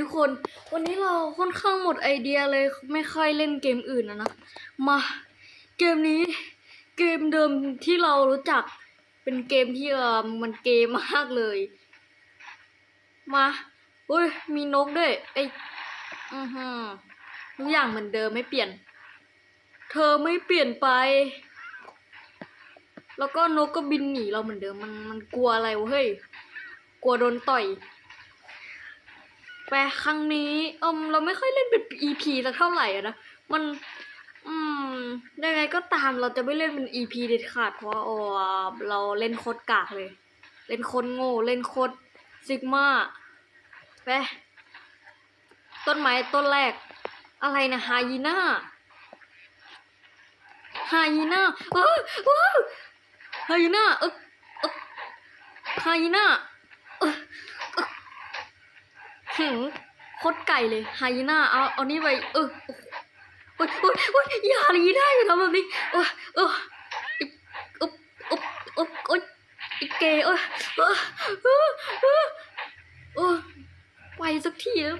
ทุกคน วันนี้เราค่อนข้างหมดไอเดียเลยไม่ค่อยเล่นเกมอื่นนะนะมาเกมนี้เกมเดิมที่เรารู้จักเป็นเกมที่เออมันเกมมากเลย มาอุ้ยมีนกด้วยไออือฮึทุกอย่างเหมือนเดิมไม่เปลี่ยน เธอไม่เปลี่ยนไป แล้วก็นกก็บินหนีเราเหมือนเดิมมันมันกลัวอะไรวะเฮ้ยกลัวโดนต่อย ไปครั้งนี้เอมเราไม่ค่อยเล่นเป็น EP สักเท่าไหร่อะนะ มัน อืมยังไงก็ตามเราจะไม่เล่นเป็น EP เด็ดขาดเพราะว่าโอ้เราเล่นโคตรกากเลย เล่นโคตรโง่ เล่นโคตรซิกมาไปต้นไม้ต้นแรก อะไรนะไฮยีน่าไฮยีน่าเออเออไฮยีน่าเออเออไฮยีน่าเออ หืมโคตรไก่เลยไฮยีน่าเอาเอานี่ไปเออโอ้ยโอ้ยโอ้ยอย่าลีได้อย่าทำแบบนี้เออเอออิอุ๊บอุ๊บอุ๊บโอ้ยอีเกย์เออเออเออเออไปสักทีแล้ว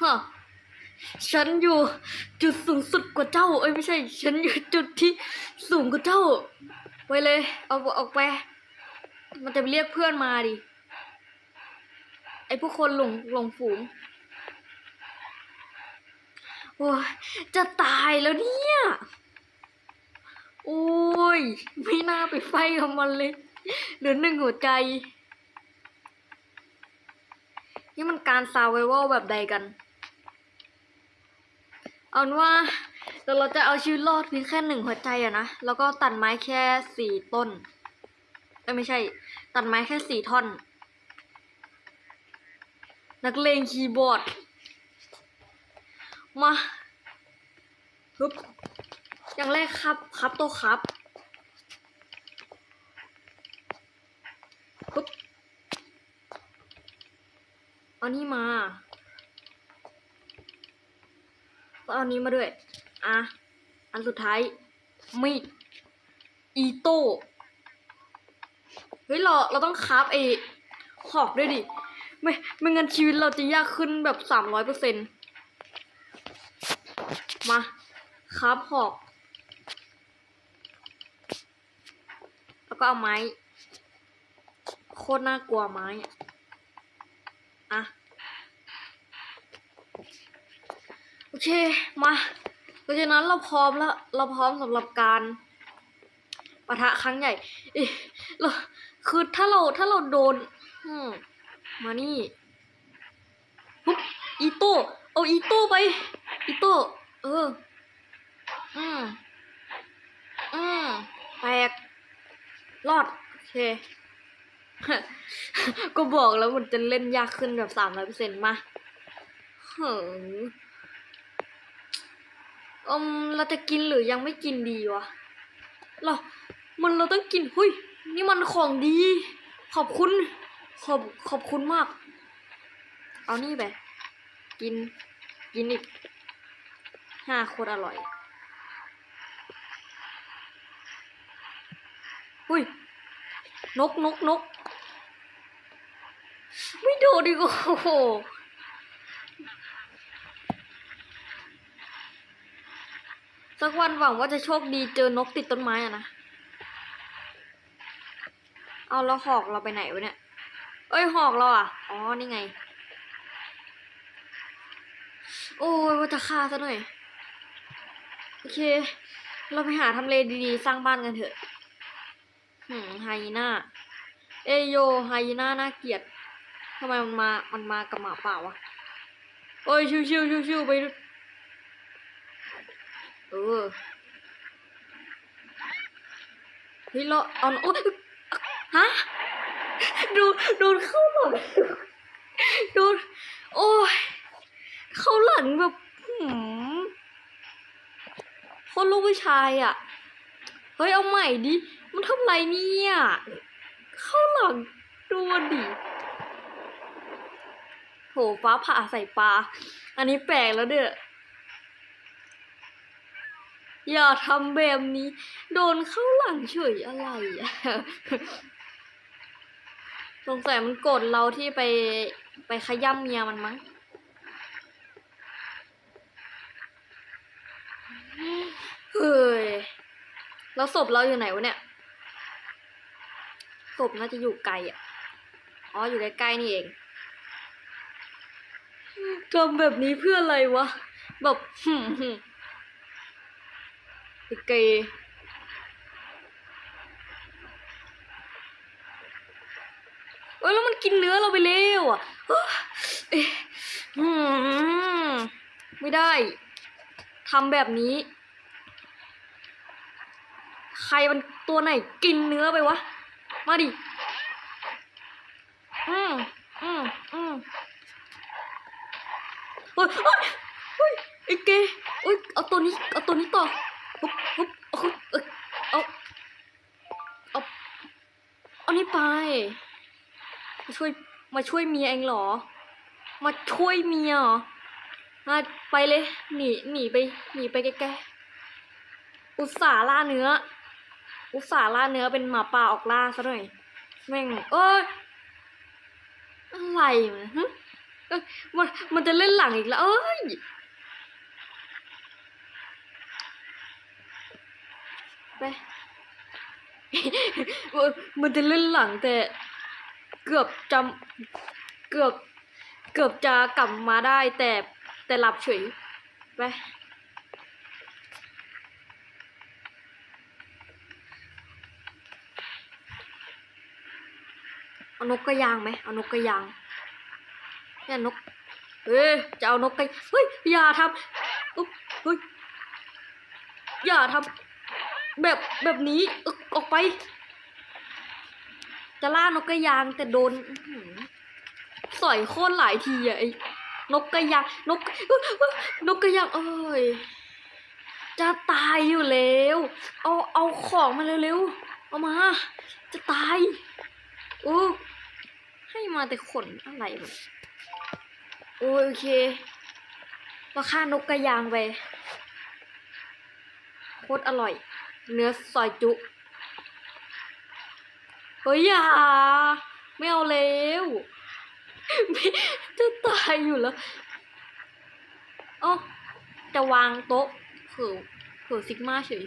ฮะฉันอยู่จุดสูงสุดกว่าเจ้า เอ้ยไม่ใช่ ฉันอยู่จุดที่สูงกว่าเจ้า ไปเลย เอาออกไป มันจะไปเรียกเพื่อนมาดิ อ้พวกคนหลงหลงฝูงโอ้จะตายแล้วเนี่ย โอ้ย ไม่น่าไปไฟกับมันเลย เหลือหนึ่งหัวใจ นี่มันการซาวไววลแบบใดกัน เอาเป็นว่าเดี๋ยวเราจะเอาชีวิตรอดเพียงแค่หนึ่งหัวใจอะนะ แล้วก็ตัดไม้แค่สี่ต้น ไม่ใช่ ตัดไม้แค่สี่ท่อน นักเลงคีย์บอร์ด มาฮึบอย่างแรกครับ ครับโตะครับฮึบเอานี่มาก็เอานี้มาด้วย อะ อันสุดท้าย มีด อีโต้ เฮ้ย เรา เราต้องคราฟไอ้หอกด้วยดิ ไม่ไม่งั้นชีวิตเราจะยากขึ้นแบบสามร้อยเปอร์เซ็นต์มาคราฟหอก แล้วก็เอาไม้ โคตรน่ากลัวไม้อะอะโอเค มาเพราะฉะนั้นเราพร้อมแล้ว เราพร้อมสำหรับการปะทะครั้งใหญ่เอ๊ะเราคือถ้าเราถ้าเราโดน อืม มานี่ปุ๊บอีโต้เอาอีโต้ไป อีโต้เออ อืมอืมแตกรอด โอเค ก็บอกแล้วมันจะเล่นยากขึ้นแบบสามร้อยเปอร์เซ็นต์มาเฮ้ออมเราจะกินหรือยังไม่กินดีวะเรามันเราต้องกิน หุยนี่มันของดี ขอบคุณ ขอบขอบคุณมาก เอานี่ไป กิน กินอีกห้าโคตรอร่อยหุยนกนกนก ไม่โดดอีกโอ้โหสักวันหวังว่าจะโชคดีเจอนกติดต้นไม้อะนะ เอาแล้วหอกเราไปไหนวะเนี่ย เอ้ยหอกเราอะ อ๋อ นี่ไง โอ้ยว่าจะฆ่าซะหน่อย โอเค เราไปหาทำเลดีๆ สร้างบ้านกันเถอะหืมไฮยีน่า เอโยไฮยีน่าน่าเกลียดทำไมมันมา มันมากับหมาป่าวะ โอ้ย ชิวชิวชิวชิวๆไปดูเออเฮ้ยเราเอาโอ๊ยฮะ ดนโดนเข้าหลังโดนโอ้ยเข้าหลังแบบหืมคนลูกผู้ชายอะ เฮ้ยเอาใหม่ดิ มันทำไรเนี่ย เข้าหลังดูมันดิโหฟ้าผ่าใส่ปลา อันนี้แปลกแล้วเด้อ อย่าทำแบบนี้ โดนเข้าหลังเฉยอะไรอะ สงสัยมันโกรธเราที่ไปไปขย้ำเมียมันมั้ง เฮ้ย แล้วศพเราอยู่ไหนวะเนี่ย ศพน่าจะอยู่ไกลอะ อ๋อ อยู่ใกล้ๆนี่เองทำแบบนี้เพื่ออะไรวะ แบบหึ่มหึ่มไอ้เกย์ เอ้ยแล้วมันกินเนื้อเราไปแล้วอะเอ้ยเอ๊ะอืมไม่ได้ทำแบบนี้ ใครมันตัวไหนกินเนื้อไปวะ มาดิ อืมอืมอืมเฮ้ยเฮ้ยเฮ้ยไอ้เกเอ้ยเอาตัวนี้เอาตัวนี้ต่อฮึบฮึบเอาฮึบเอ้ยเอาเอาเอานี่ไป มาช่วยมาช่วยเมียเองเหรอ มาช่วยเมียเหรอมาไปเลยหนีหนีไปหนีไปไกลๆอุตส่าห์ล่าเนื้อ อุตส่าห์ล่าเนื้อเป็นหมาป่าออกล่าซะหน่อยแม่งเอ้ยอะไรมันฮะเอ้ยมันมันจะเล่นหลังอีกแล้ว เอ้ยไปมันจะเล่นหลังแต่ เกือบจำเกือบเกือบจะกลับมาได้แต่แต่หลับเฉยไปเอานกกระยางไหมเอานกกระยางเนี่ยนกเฮ้ยจะเอานกกระเฮ้ยอย่าทำอุ๊บเฮ้ยอย่าทำแบบแบบนี้ออกไป จะล่านกกระยางแต่โดนอื้อหือสอยโค่นหลายทีอะไอ้นกกระยางนกนกกระยางเอ้ยจะตายอยู่แล้วเอาเอาของมาเร็วๆเอามา จะตายโอ้ให้มาแต่ขนอะไรแบบโอโอเคมาฆ่านกกระยางไปโคตรอร่อย เนื้อซอยจุ เฮ้ยอย่าไม่เอาแล้วจะตายอยู่แล้วอ๋อจะวางโต๊ะเผื่อเผื่อซิกมาเฉย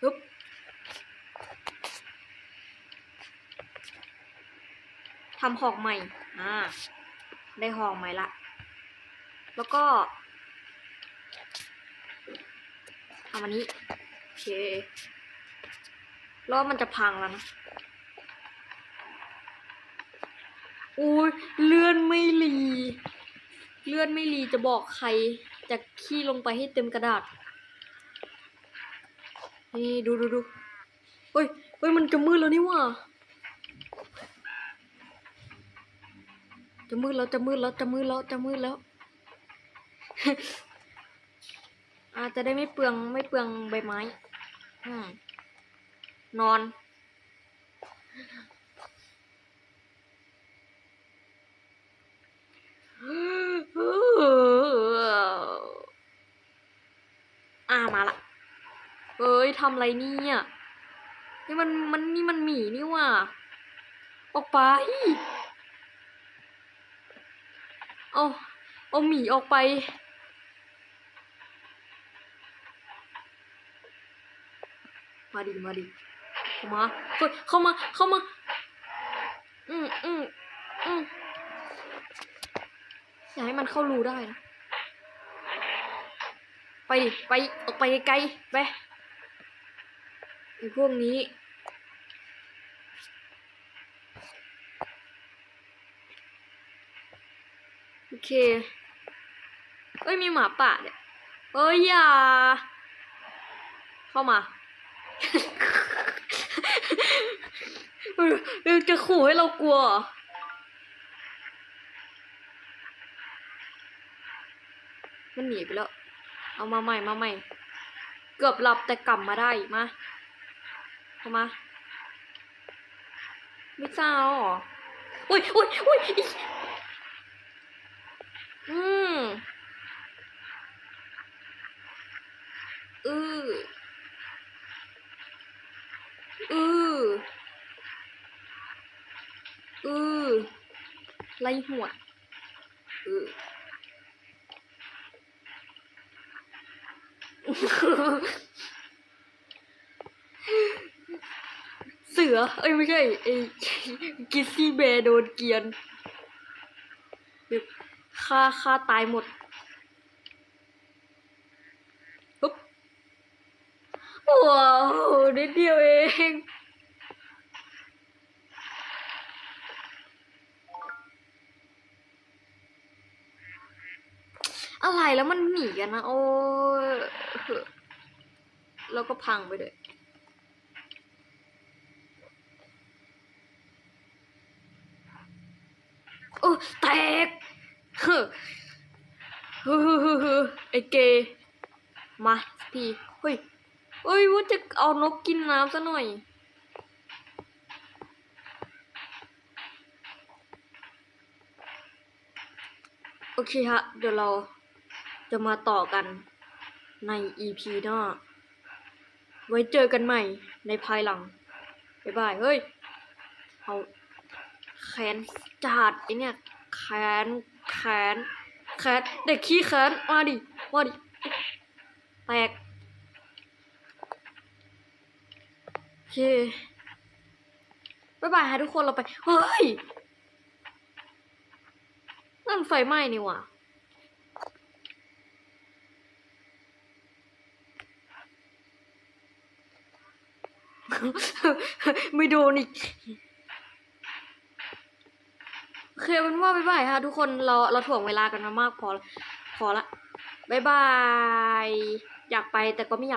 ปึ๊บทำหอกใหม่ อ่า ได้หอกใหม่ละ แล้วก็ ทำอันนี้โอเคแล้วมันจะพังแล้วนะอุ้ยเลื่อนไม่รีเลื่อนไม่รีจะบอกใครจะขี้ลงไปให้เต็มกระดาษ นี่ดูดูดูเฮ้ยเฮ้ยมันจะมืดแล้วนี่ว่าจะมืดแล้วจะมืดแล้วจะมืดแล้วจะมืดแล้ว อาจจะได้ไม่เปลืองไม่เปลืองใบไม้ อืม นอน อ่ามาละ เอ้ยทำอะไรเนี่ยนี่มันมันนี่มันหมีนี่ว่าออกไปเอาเอาหมีออกไป มาดิมาดิเข้ามาเข้ามาเข้ามา อืมอืมอืมอย่าให้มันเข้ารูได้นะ ไปดิ ไปออกไปไกลๆไปไอพวกนี้โอเค เอ้ยมีหมาป่าเนี่ยเอ้ยอย่า เข้ามา จะขู่ให้เรากลัว มันหนีไปแล้ว เอามาใหม่มาใหม่ เกือบหลับแต่กลับมาได้มาเข้ามา ไม่เศร้าเหรออุ้ยอุ้ยอุ้ยอิ๊ยอืม อืออือไล่หัวอือเสือ เอ้ยไม่ใช่ไอ้กิซซี่เบโดนเกียนฆ่าฆ่าตายหมดปุ๊บว้าว นิดเดียวเองอะไรแล้วมันหนีกันนะโอ้ยแล้วก็พังไปเลยโอ้แตกเฮ้อเฮ้อเฮ้อเฮ้อเฮ้อไอเกยมาพี่เฮ้ย เฮ้ยว่าจะเอานกกินน้ำซะหน่อย โอเคฮะ เดี๋ยวเราจะมาต่อกันใน EP หน้า ไว้เจอกันใหม่ในภายหลัง บ๊ายบาย เฮ้ย เอาแขนจัดไอเนี่ย แขน แขน แขน เด็กขี้แขนมาดิ มาดิ แตก โอ เคบ๊ายบายฮะทุกคนเราไป เฮ้ย นั่นไฟไหม้นี่ว่ะไม่โดนอีกโอเคเป็นว่าบ๊ายบายฮะทุกคนเราเราถ่วงเวลากันมามากพอพอละบ๊ายบาย อยากไปแต่ก็ไม่อยาก